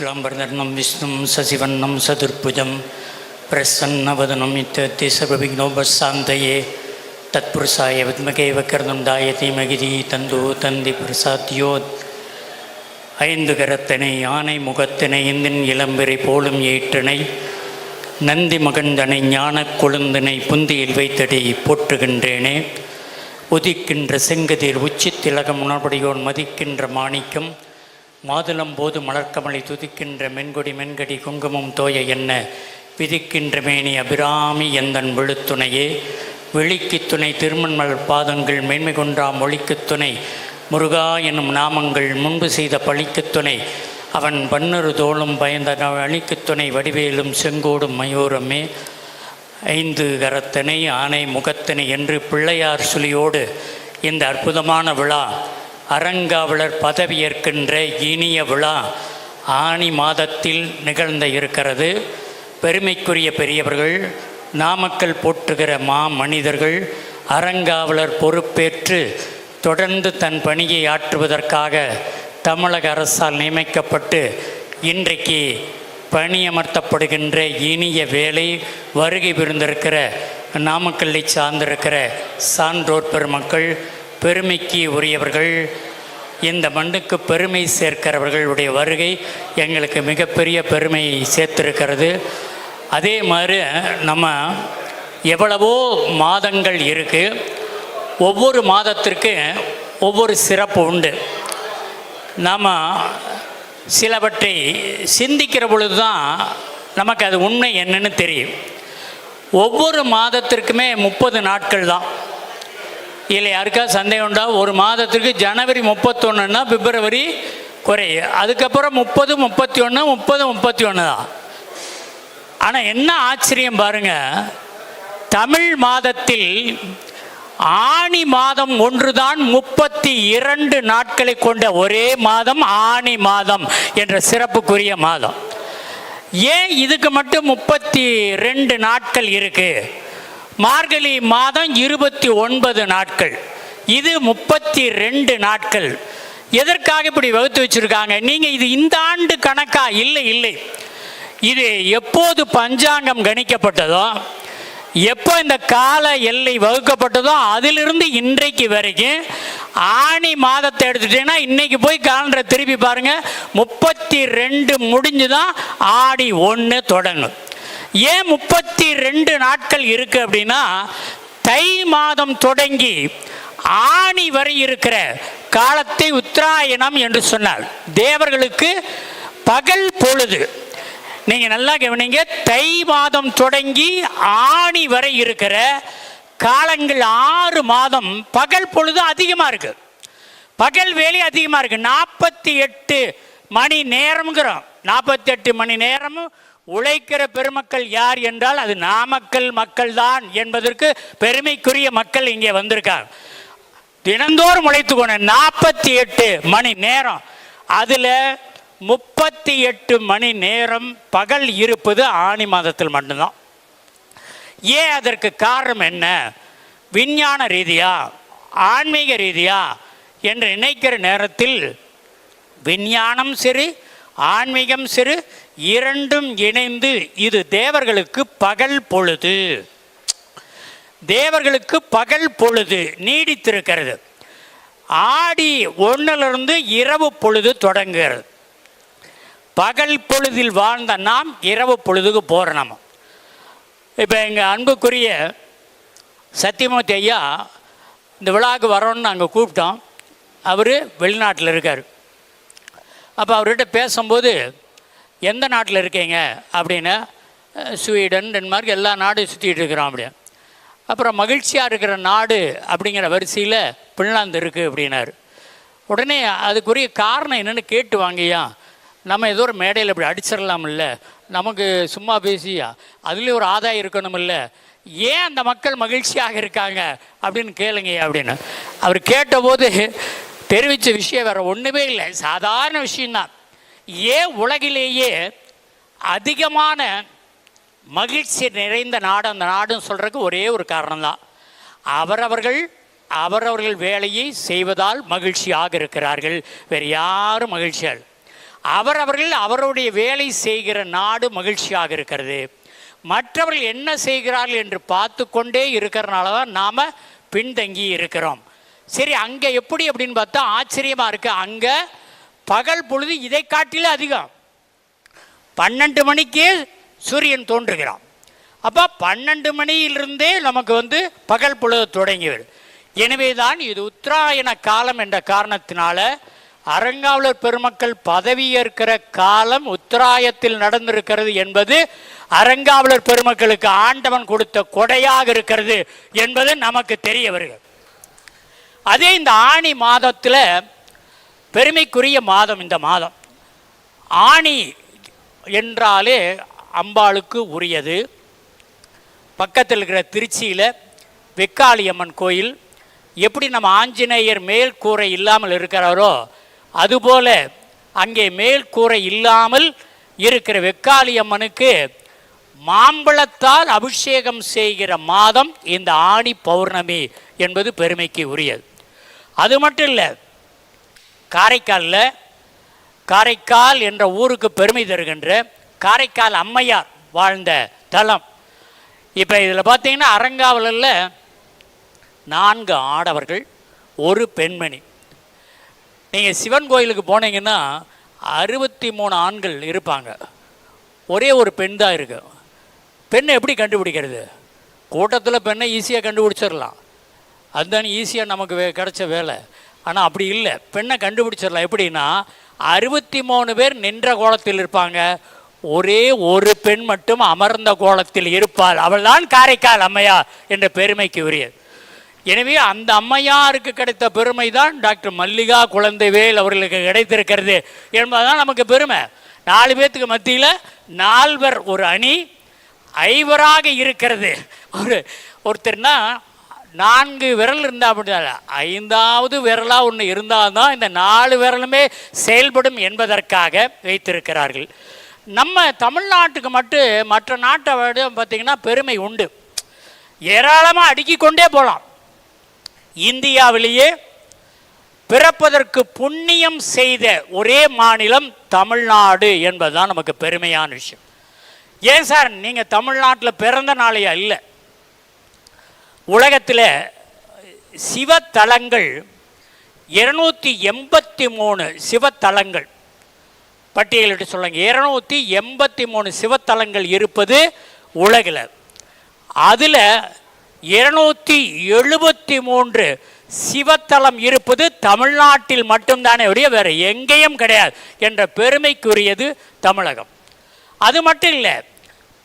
शुक्लाम्बरधरणं विष्णुं सशिवन्नं सदुर्भुजं प्रसन्नवदनं नित्यते सर्वविघ्नोपशान्तये तत्पुरुषाय विद्मके वक्रदुण्डाय धीमगिरि தந்தோ தந்தி பிரசாத்தியோத் ஐந்து கரத்தனை யானை முகத்தினை இந்தின் இளம்பிறை போலும் ஏற்றனை நந்தி மகந்தனை ஞானக் கொழுந்தனை புந்தியில் வைத்தடி போற்றுகின்றேனே உதிக்கின்ற செங்கதிர் உச்சி திலகம் உணர்படியோன் மதிக்கின்ற மாணிக்கம் மாதுளம் போது மலர்க்கமலை துதிக்கின்ற மென்கொடி மென்கடி குங்குமம் தோய என்ன? விதிக்கின்ற மேனி அபிராமி எந்தன் விழுத்துணையே? வெளிக்கு துணை திருமண்மல் பாதங்கள் மேன்மை கொன்றா மொழிக்கு துணை? முருகா எனும் நாமங்கள் முன்பு செய்த பழிக்கு துணை? அவன் பன்னொரு தோளும் பயந்த அழிக்கு துணை? வடிவேலும் செங்கோடும் மயூரமே? ஐந்து கரத்தனை ஆனை முகத்தினை என்று பிள்ளையார் சுழியோடு இந்த அற்புதமான விழா அறங்காவலர் பதவியேற்கின்ற இனிய விழா ஆனி மாதத்தில் நிகழ்ந்த இருக்கிறது. பெருமைக்குரிய பெரியவர்கள் நாமக்கல் போற்றுகிற மா மனிதர்கள் அறங்காவலர் பொறுப்பேற்று தொடர்ந்து தன் பணியை ஆற்றுவதற்காக தமிழக அரசால் நியமிக்கப்பட்டு இன்றைக்கு பணியமர்த்தப்படுகின்ற இனிய வேலை வருகை விருந்திருக்கிற நாமக்கல்லை சார்ந்திருக்கிற சான்றோர் பெருமக்கள் பெருமைக்கு உரியவர்கள் இந்த மண்ணுக்கு பெருமை சேர்க்கிறவர்களுடைய வருகை எங்களுக்கு மிகப்பெரிய பெருமை சேர்த்திருக்கிறது. அதே மாதிரி நம்ம எவ்வளவோ மாதங்கள் இருக்குது ஒவ்வொரு மாதத்திற்கு ஒவ்வொரு சிறப்பு உண்டு. நாம் சிலவற்றை சிந்திக்கிற பொழுது தான் நமக்கு அது உண்மை என்னன்னு தெரியும். ஒவ்வொரு மாதத்திற்குமே முப்பது நாட்கள் தான். இல்லை யாருக்கா சந்தேகம் உண்டா? ஒரு மாதத்திற்கு ஜனவரி முப்பத்தொன்றுனா பிப்ரவரி குறையும் அதுக்கப்புறம் முப்பது முப்பத்தி ஒன்று முப்பது முப்பத்தி ஒன்று தான். ஆனால் என்ன ஆச்சரியம் பாருங்க. தமிழ் மாதத்தில் ஆணி மாதம் ஒன்றுதான் முப்பத்தி இரண்டு நாட்களை கொண்ட ஒரே மாதம் ஆணி மாதம் என்ற சிறப்புக்குரிய மாதம். ஏன் இதுக்கு மட்டும் முப்பத்தி ரெண்டு நாட்கள் இருக்குது மார்கழி மாதம் இருபத்தி ஒன்பது நாட்கள். இது முப்பத்தி ரெண்டு நாட்கள். எதற்காக இப்படி வகுத்து வச்சிருக்காங்க? நீங்கள் இது இந்த ஆண்டு கணக்கா? இல்லை இல்லை. இது எப்போது பஞ்சாங்கம் கணிக்கப்பட்டதோ எப்போ இந்த கால எல்லை வகுக்கப்பட்டதோ அதிலிருந்து இன்றைக்கு வரைக்கும் ஆணி மாதத்தை எடுத்துட்டீங்கன்னா இன்னைக்கு போய் காலண்டரை திருப்பி பாருங்க. முப்பத்தி ரெண்டு முடிஞ்சு தான் ஆடி ஒன்று தொடங்கும். ஏன் முப்பத்தி ரெண்டு நாட்கள் இருக்கு அப்படின்னா தை மாதம் தொடங்கி ஆணி வரை இருக்கிற காலத்தை உத்தராயணம் என்று சொன்னார். தேவர்களுக்கு பகல் பொழுது. நீங்க நல்லா கவனிங்க தை மாதம் தொடங்கி ஆணி வரை இருக்கிற காலங்கள் ஆறு மாதம் பகல் பொழுது அதிகமாக இருக்கு. பகல் வேலை அதிகமாக இருக்கு. நாற்பத்தி எட்டு மணி நேரம்ங்கிறோம். நாற்பத்தி எட்டு மணி நேரமும் உழைக்கிற பெருமக்கள் யார் என்றால் அது நாமக்கல் மக்கள் தான் என்பதற்கு பெருமைக்குரிய மக்கள் இங்கே வந்திருக்காங்க. தினந்தோறும் உழைத்து கொண்ட நாற்பத்தி எட்டு மணி நேரம். அதில் முப்பத்தி எட்டு மணி நேரம் பகல் இருப்பது ஆணி மாதத்தில் மட்டும்தான். ஏன் அதற்கு காரணம் என்ன? விஞ்ஞான ரீதியா ஆன்மீக ரீதியா என்று நினைக்கிற நேரத்தில் விஞ்ஞானம் சரி ஆன்மீகம் சிறு இரண்டும் இணைந்து இது தேவர்களுக்கு பகல் பொழுது. தேவர்களுக்கு பகல் பொழுது நீடித்திருக்கிறது. ஆடி ஒன்றிலிருந்து இரவு பொழுது தொடங்குகிறது. பகல் பொழுதில் வாழ்ந்த நாம் இரவு பொழுதுக்கு போகிற நம்ம இப்போ எங்கள் அன்புக்குரிய சத்தியமூர்த்தி ஐயா இந்த விழாவுக்கு வரோன்னு நாங்கள் கூப்பிட்டோம். அவர் வெளிநாட்டில் இருக்கார். அப்போ அவர்கிட்ட பேசும்போது எந்த நாட்டில் இருக்கீங்க? அப்படின்னு ஸ்வீடன் டென்மார்க் எல்லா நாடும் சுற்றிட்டு இருக்கிறோம் அப்படி அப்புறம் மகிழ்ச்சியாக இருக்கிற நாடு அப்படிங்கிற வரிசையில் பின்லாந்து இருக்குது அப்படின்னாரு. உடனே அதுக்குரிய காரணம் என்னென்னு கேட்டு வாங்கய்யா. நம்ம ஏதோ ஒரு மேடையில் இப்படி அடிச்சிடலாம் இல்லை நமக்கு சும்மா பேசியா அதுலேயும் ஒரு ஆதாயம் இருக்கணும் இல்லை ஏன் அந்த மக்கள் மகிழ்ச்சியாக இருக்காங்க? அப்படின்னு கேளுங்கய்யா அப்படின்னு. அவர் கேட்டபோது தெரிவித்த விஷயம் வேற ஒன்றுமே இல்லை. சாதாரண விஷயம்தான். ஏன் உலகிலேயே அதிகமான மகிழ்ச்சி நிறைந்த நாடு அந்த நாடுன்னு சொல்கிறதுக்கு ஒரே ஒரு காரணம்தான். அவரவர்கள் அவரவர்கள் வேலையை செய்வதால் மகிழ்ச்சியாக இருக்கிறார்கள். வேறு யாரும் மகிழ்ச்சியால் அவரவர்கள் அவருடைய வேலை செய்கிற நாடு மகிழ்ச்சியாக இருக்கிறது. மற்றவர்கள் என்ன செய்கிறார்கள் என்று பார்த்து கொண்டே இருக்கிறனால தான் நாம் பின்தங்கி இருக்கிறோம். சரி அங்கே எப்படி அப்படின்னு பார்த்தா ஆச்சரியமாக இருக்குது அங்கே பகல் பொழுது இதை காட்டிலும் அதிகம். பன்னெண்டு மணிக்கே சூரியன் தோன்றுகிறான். அப்போ பன்னெண்டு மணியிலிருந்தே நமக்கு வந்து பகல் பொழுது தொடங்கிவிடும். எனவே தான் இது உத்தராயண காலம் என்ற காரணத்தினால அரங்காவலர் பெருமக்கள் பதவியேற்கிற காலம் உத்தராயத்தில் நடந்திருக்கிறது என்பது அரங்காவலர் பெருமக்களுக்கு ஆண்டவன் கொடுத்த கொடையாக இருக்கிறது என்பது நமக்கு தெரிய வருகிறது. அதே இந்த ஆணி மாதத்தில் பெருமைக்குரிய மாதம் இந்த மாதம். ஆணி என்றாலே அம்பாளுக்கு உரியது. பக்கத்தில் இருக்கிற திருச்சியில் வெக்காளியம்மன் கோயில். எப்படி நம்ம ஆஞ்சநேயர் மேல் கூரை இல்லாமல் இருக்கிறாரோ அதுபோல அங்கே மேல் கூரை இல்லாமல் இருக்கிற வெக்காளியம்மனுக்கு மாம்பழத்தால் அபிஷேகம் செய்கிற மாதம் இந்த ஆணி பௌர்ணமி என்பது பெருமைக்கு உரியது. அது மட்டும் இல்லை காரைக்காலில் காரைக்கால் என்ற ஊருக்கு பெருமை தருகின்ற காரைக்கால் அம்மையார் வாழ்ந்த தலம். இப்போ இதில் பார்த்தீங்கன்னா அரங்காவலில் நான்கு ஆடவர்கள் ஒரு பெண்மணி. நீங்கள் சிவன் கோயிலுக்கு போனீங்கன்னா அறுபத்தி மூணு ஆண்கள் இருப்பாங்க. ஒரே ஒரு பெண் தான் இருக்கு. பெண்ணை எப்படி கண்டுபிடிக்கிறது? கூட்டத்தில் பெண்ணை ஈஸியாக கண்டுபிடிச்சிடலாம். அதுதான் ஈஸியாக நமக்கு வே கிடைச்ச வேலை. ஆனால் அப்படி இல்லை. பெண்ணை கண்டுபிடிச்சிடலாம். எப்படின்னா அறுபத்தி மூணு பேர் நின்ற கோலத்தில் இருப்பாங்க. ஒரே ஒரு பெண் மட்டும் அமர்ந்த கோலத்தில் இருப்பாள். அவள்தான் காரைக்கால் அம்மையா என்ற பெருமைக்கு உரியது. எனவே அந்த அம்மையாருக்கு கிடைத்த பெருமை தான் டாக்டர் மல்லிகா குழந்தைவேல் அவர்களுக்கு கிடைத்திருக்கிறது என்பதுதான் நமக்கு பெருமை. நாலு பேர்த்துக்கு மத்தியில் நால்வர் ஒரு அணி ஐவராக இருக்கிறது. ஒரு ஒருத்தர்னா நான்கு விரல் இருந்தால் அப்படிதான் ஐந்தாவது விரலாக ஒன்று இருந்தால் தான் இந்த நாலு விரலுமே செயல்படும் என்பதற்காக வைத்திருக்கிறார்கள். நம்ம தமிழ்நாட்டுக்கு மட்டும் மற்ற நாட்டை விட பார்த்திங்கன்னா பெருமை உண்டு. ஏராளமாக அடுக்கிக் கொண்டே போகலாம் இந்தியாவிலேயே பிறப்பதற்கு புண்ணியம் செய்த ஒரே மாநிலம் தமிழ்நாடு என்பதுதான் நமக்கு பெருமையான விஷயம். ஏன் சார் நீங்கள் தமிழ்நாட்டில் பிறந்த நாளையா இல்லை? உலகத்தில் சிவத்தலங்கள் இருநூற்றி எண்பத்தி மூணு சிவத்தலங்கள். பட்டியலிட்டு சொல்லுங்க. இருநூற்றி எண்பத்தி மூணு சிவத்தலங்கள் இருப்பது உலகில். அதில் இருநூற்றி எழுபத்தி மூன்று சிவத்தலம் இருப்பது தமிழ்நாட்டில் மட்டும்தானே உரிய வேறு எங்கேயும் கிடையாது என்ற பெருமைக்குரியது தமிழகம். அது மட்டும் இல்லை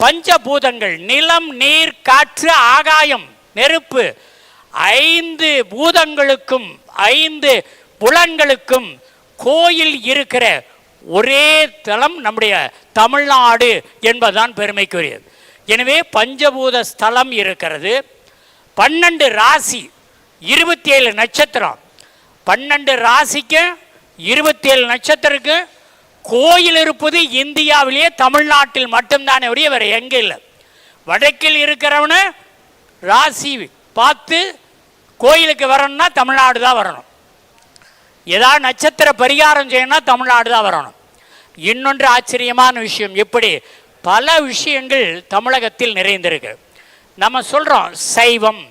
பஞ்சபூதங்கள் நிலம் நீர் காற்று ஆகாயம் நெருப்பு. ஐந்து பூதங்களுக்கும் ஐந்து புலன்களுக்கும் கோயில் இருக்கிற ஒரே தலம் நம்முடைய தமிழ்நாடு என்பதுதான் பெருமைக்குரியது. எனவே பஞ்சபூத ஸ்தலம் இருக்கிறது. பன்னெண்டு ராசி இருபத்தி ஏழு நட்சத்திரம். பன்னெண்டு ராசிக்கு இருபத்தி ஏழு நட்சத்திரக்கு கோயில் இருப்பது இந்தியாவிலேயே தமிழ்நாட்டில் மட்டும்தானே ஒழிய வேறு எங்கே இல்லை. வடக்கில் இருக்கிறவன ராசி பார்த்து கோயிலுக்கு வரணும்னா தமிழ்நாடு தான் வரணும். ஏதாவது நட்சத்திர பரிகாரம் செய்யணும்னா தமிழ்நாடு தான் வரணும். இன்னொன்று ஆச்சரியமான விஷயம் எப்படி? பல விஷயங்கள் தமிழகத்தில் நிறைந்திருக்கு. நம்ம சொல்கிறோம் சைவம்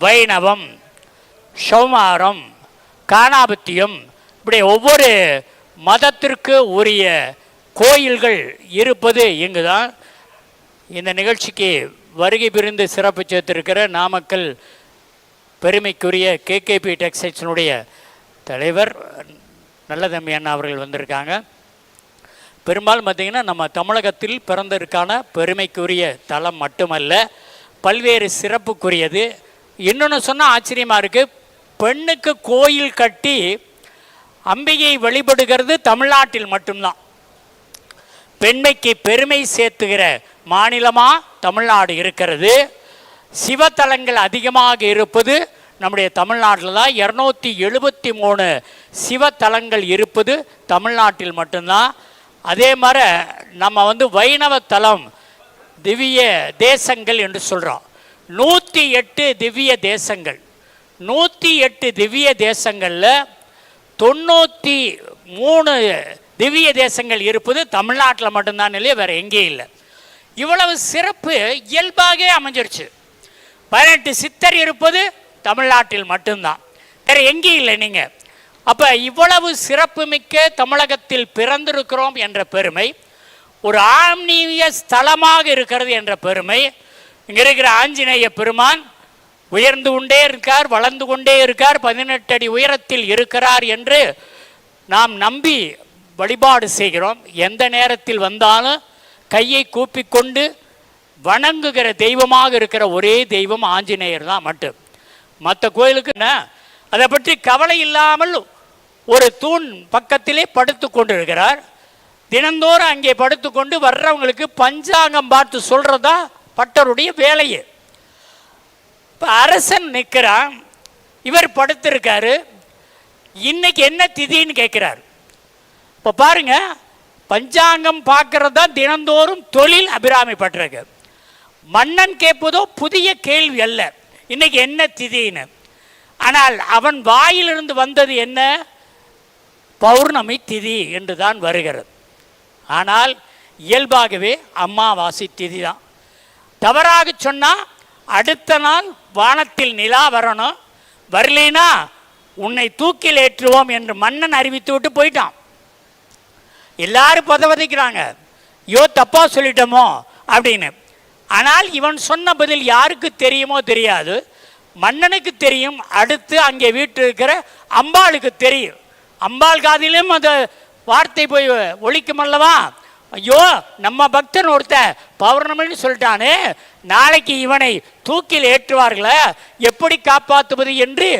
வைணவம் சௌமாரம் காணாபத்தியம் இப்படி ஒவ்வொரு மதத்திற்கு உரிய கோயில்கள் இருப்பது இங்கு தான் இந்த நிகழ்ச்சிக்கு வருகை பிரிந்து சிறப்பு சேர்த்திருக்கிற நாமக்கல் பெருமைக்குரிய கேகேபி டெக்ஸ்டைல்ஸினுடைய தலைவர் நல்லதம்பி அண்ணா அவர்கள் வந்திருக்காங்க. பெரும்பாலும் பார்த்திங்கன்னா நம்ம தமிழகத்தில் பிறந்ததற்கான பெருமைக்குரிய தளம் மட்டுமல்ல பல்வேறு சிறப்புக்குரியது. இன்னொன்று சொன்னால் ஆச்சரியமாக இருக்குது பெண்ணுக்கு கோயில் கட்டி அம்பிகை வழிபடுகிறது தமிழ்நாட்டில் மட்டும்தான். பெண்மைக்கு பெருமை சேர்த்துகிற மாநிலமாக தமிழ்நாடு இருக்கிறது. சிவத்தலங்கள் அதிகமாக இருப்பது நம்முடைய தமிழ்நாட்டில் தான். இரநூத்தி எழுபத்தி மூணு சிவத்தலங்கள் இருப்பது தமிழ்நாட்டில் மட்டும்தான். அதே மாதிரி நம்ம வந்து வைணவ தலம் திவ்ய தேசங்கள் என்று சொல்கிறோம் நூற்றி எட்டு திவ்ய தேசங்கள். நூற்றி எட்டு திவ்ய தேசங்களில் தொண்ணூற்றி மூணு திவ்ய தேசங்கள் இருப்பது தமிழ்நாட்டில் மட்டும்தான் இல்லையா வேறு எங்கேயும் இல்லை. இவ்வளவு சிறப்பு இயல்பாகவே அமைஞ்சிருச்சு. பதினெட்டு சித்தர் இருப்பது தமிழ்நாட்டில் மட்டும்தான். வேற எங்கேயும் இல்லை நீங்க. அப்ப இவ்வளவு சிறப்புமிக்க தமிழகத்தில் பிறந்திருக்கிறோம் என்ற பெருமை ஒரு ஆன்மீக ஸ்தலமாக இருக்கிறது என்ற பெருமை இங்க இருக்கிற ஆஞ்சநேய பெருமான் உயர்ந்து கொண்டே இருக்கார் வளர்ந்து கொண்டே இருக்கார் பதினெட்டு அடி உயரத்தில் இருக்கிறார் என்று நாம் நம்பி வழிபாடு செய்கிறோம். எந்த நேரத்தில் வந்தாலும் கையை கூப்பிக்கொண்டு வணங்குகிற தெய்வமாக இருக்கிற ஒரே தெய்வம் ஆஞ்சநேயர் தான் மட்டும். மற்ற கோயிலுக்கு என்ன? அதை பற்றி கவலை இல்லாமல் ஒரு தூண் பக்கத்திலே படுத்து கொண்டிருக்கிறார். தினந்தோறும் அங்கே படுத்துக்கொண்டு வர்றவங்களுக்கு பஞ்சாங்கம் பார்த்து சொல்றதா பட்டருடைய வேலையே. இப்போ அரசன் நிற்கிறான் இவர் படுத்திருக்காரு. இன்னைக்கு என்ன திதின்னு கேட்குறாரு. இப்போ பாருங்க பஞ்சாங்கம் பார்க்கறது தான் தினந்தோறும் தொழில் அபிராமி பட்டிருக்கு. மன்னன் கேட்பதோ புதிய கேள்வி அல்ல. இன்னைக்கு என்ன திதின்னு? ஆனால் அவன் வாயிலிருந்து வந்தது என்ன? பௌர்ணமி திதி என்று தான் வருகிறது. ஆனால் இயல்பாகவே அம்மாவாசை திதி தான் தவறாக சொன்னால் அடுத்த நாள் வானத்தில் நிலா வரணும். வரலினா உன்னை தூக்கில் ஏற்றுவோம் என்று மன்னன் அறிவித்து விட்டு போயிட்டான். எல்லாரும் பதவதைக்கிறாங்க. ஐயோ தப்பா சொல்லிட்டோமோ அப்படின்னு. ஆனால் இவன் சொன்ன பதில் யாருக்கு தெரியுமோ தெரியாது. மன்னனுக்கு தெரியும் அடுத்து அங்கே வீட்டில் இருக்கிற அம்பாளுக்கு தெரியும். அம்பாள் காதிலும் அந்த வார்த்தை போய் ஒழிக்கும் அல்லவா? ஐயோ நம்ம பக்தன் ஒருத்தன் பௌர்ணமின்னு சொல்லிட்டானே நாளைக்கு இவனை தூக்கில் ஏற்றுவார்களே எப்படி காப்பாற்றுவது என்று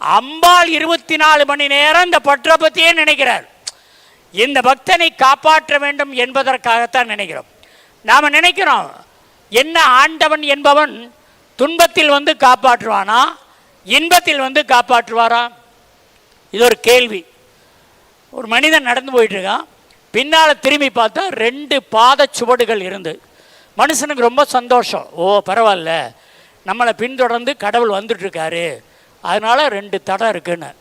அம்பாள் இருபத்தி நாலு மணி நேரம் இந்த பற்றை பற்றியே நினைக்கிறார் இந்த பக்தனை காப்பாற்ற வேண்டும் என்பதற்காகத்தான் நினைக்கிறோம். நாம் நினைக்கிறோம் என்ன ஆண்டவன் என்பவன் துன்பத்தில் வந்து காப்பாற்றுவானா? இன்பத்தில் வந்து காப்பாற்றுவாரா? இது ஒரு கேள்வி. ஒரு மனிதன் நடந்து போயிட்டு இருக்கான் பின்னால் திரும்பி பார்த்தா ரெண்டு பாத சுவடுகள் இருந்து. மனுஷனுக்கு ரொம்ப சந்தோஷம். ஓ பரவாயில்ல. நம்மளை பின்தொடர்ந்து கடவுள் வந்துட்டுருக்காரு. அதனால ரெண்டு தடம் இருக்குன்னு.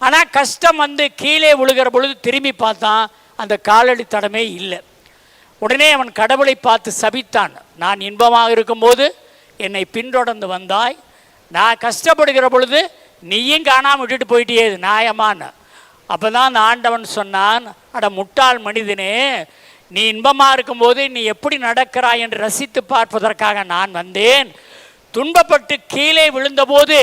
ஆனால் கஷ்டம் வந்து கீழே விழுகிற பொழுது திரும்பி பார்த்தான் அந்த காலடி தடமே இல்லை. உடனே அவன் கடவுளை பார்த்து சபித்தான். நான் இன்பமாக இருக்கும்போது என்னை பின்தொடர்ந்து வந்தாய். நான் கஷ்டப்படுகிற பொழுது நீயும் காணாமல் விட்டுட்டு போயிட்டியே இது நியாயமான்னு அப்போ தான் அந்த ஆண்டவன் சொன்னான் அட முட்டாள் மனிதனே நீ இன்பமாக இருக்கும்போது நீ எப்படி நடக்கிறாய் என்று ரசித்து பார்ப்பதற்காக நான் வந்தேன். துன்பப்பட்டு கீழே விழுந்தபோது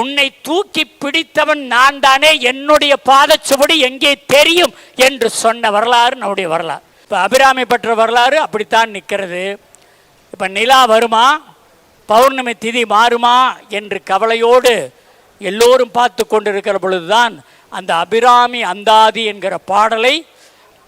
உன்னை தூக்கி பிடித்தவன் நான் தானே என்னுடைய பாதச்சுவடி எங்கே தெரியும் என்று சொன்ன வரலாறு நம்முடைய வரலாறு. இப்போ அபிராமி பெற்ற வரலாறு அப்படித்தான் நிற்கிறது. இப்போ நிலா வருமா? பௌர்ணமி திதி மாறுமா என்று கவலையோடு எல்லோரும் பார்த்து கொண்டிருக்கிற பொழுதுதான் அந்த அபிராமி அந்தாதி என்கிற பாடலை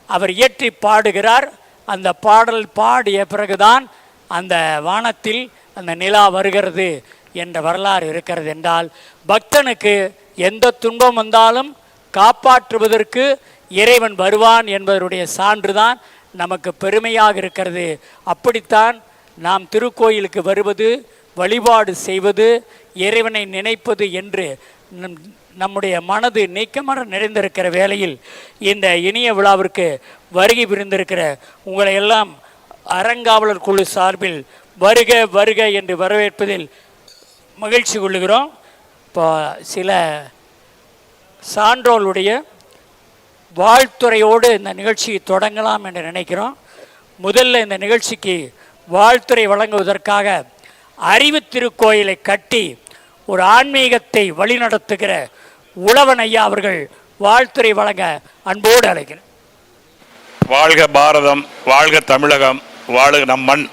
அவர் இயற்றி பாடுகிறார். அந்த பாடல் பாடிய பிறகுதான் அந்த வானத்தில் அந்த நிலா வருகிறது. என்ற வரலாறு இருக்கிறது என்றால் பக்தனுக்கு எந்த துன்பம் வந்தாலும் காப்பாற்றுவதற்கு இறைவன் வருவான் என்பதனுடைய சான்றுதான் நமக்கு பெருமையாக இருக்கிறது. அப்படித்தான் நாம் திருக்கோயிலுக்கு வருவது வழிபாடு செய்வது இறைவனை நினைப்பது என்று நம் நம்முடைய மனது நீக்கமர நிறைந்திருக்கிற வேளையில் இந்த இனிய விழாவிற்கு வருகை புரிந்திருக்கிற உங்களை எல்லாம் அறங்காவலர் குழு சார்பில் வருக வருக என்று வரவேற்பதில் மகிழ்ச்சி கொள்ளுகிறோம். இப்போ சில சான்றோளுடைய வாழ்த்துறையோடு இந்த நிகழ்ச்சியை தொடங்கலாம் என்று நினைக்கிறோம். முதல்ல இந்த நிகழ்ச்சிக்கு வாழ்த்துறை வழங்குவதற்காக அறிவு திருக்கோயிலை கட்டி ஒரு ஆன்மீகத்தை வழிநடத்துகிற உழவன் ஐயா அவர்கள் வாழ்த்துறை வழங்க அன்போடு அழைக்கிறேன். வாழ்க பாரதம் வாழ்க தமிழகம் வாழ்க நம் மண்.